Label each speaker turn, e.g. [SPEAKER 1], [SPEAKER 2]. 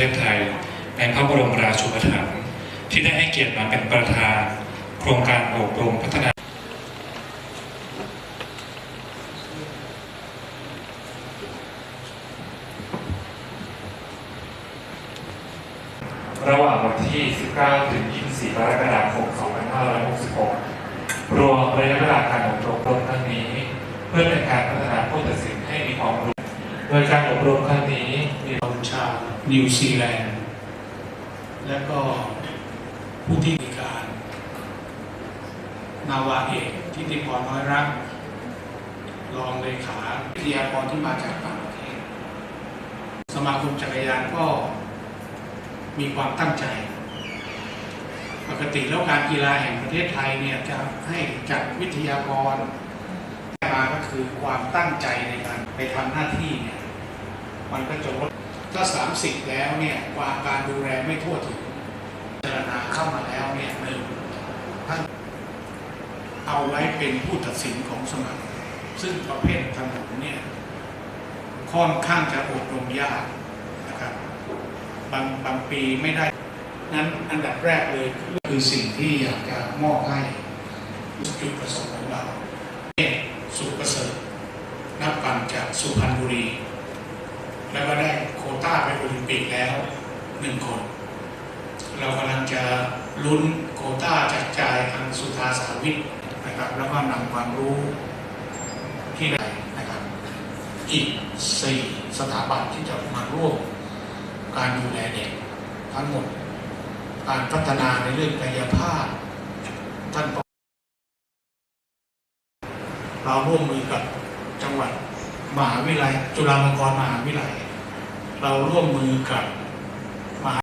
[SPEAKER 1] ทศไทย ในพระบรมราชูปถัมภ์ที่ได้ให้เกียรติมาเป็นประธาน โครงการอบรมพัฒนาระหว่างวันที่ 19 ถึง 24 กรกฎาคม 2566 รวมระยะเวลาการอบรมครั้งนี้ เพื่อเป็นการพัฒนาผู้ตัดสินให้มีความรู้ โดยการอบรมครั้งนี้มี
[SPEAKER 2] ของชาวนิวซีแลนด์ และก็ผู้ที่มีการ นาวาเอกทิติพรน้อยรัก รองเลขาวิทยากรที่มาจากต่างประเทศ สมาคมจักรยานก็มีความตั้งใจ ปกติแล้วการกีฬาแห่งประเทศไทยเนี่ยจะให้จัดวิทยากรมาก็คือความตั้งใจในการไปทำหน้าที่เนี่ย มันก็จะลดถ้า 30 แล้วเนี่ยความการดูแลไม่ทั่วถึงพิจารณาเข้ามาแล้วเนี่ยหนึ่งท่านเอาไว้เป็นผู้ตัดสินของสมัคร ซึ่งประเภทถนนเนี่ยค่อนข้างจะอบรมยากนะครับบางบางปีไม่ได้ นั้นอันดับแรกเลยคือสิ่งที่อยากจะมอบให้จุดประสงค์ของเราเนี่ยสุประเสริฐนักปั่นจากสุพรรณบุรี แล้วก็ได้โควต้าไปโอลิมปิกแล้วหนึ่งคน เรากำลังจะลุ้นโควต้าจากจายทางสุธาสาวิทย์นะครับ แล้วก็นำความรู้ที่ได้นะครับ อีกสี่สถาบันที่จะมาร่วมการดูแลเด็กทั้งหมด การพัฒนาในเรื่องกายภาพ ท่านเราร่วมมือกับจังหวัดมหาวิทยาลัยจุฬาลงกรณ์มหาวิทยาลัย เราร่วมมือกับ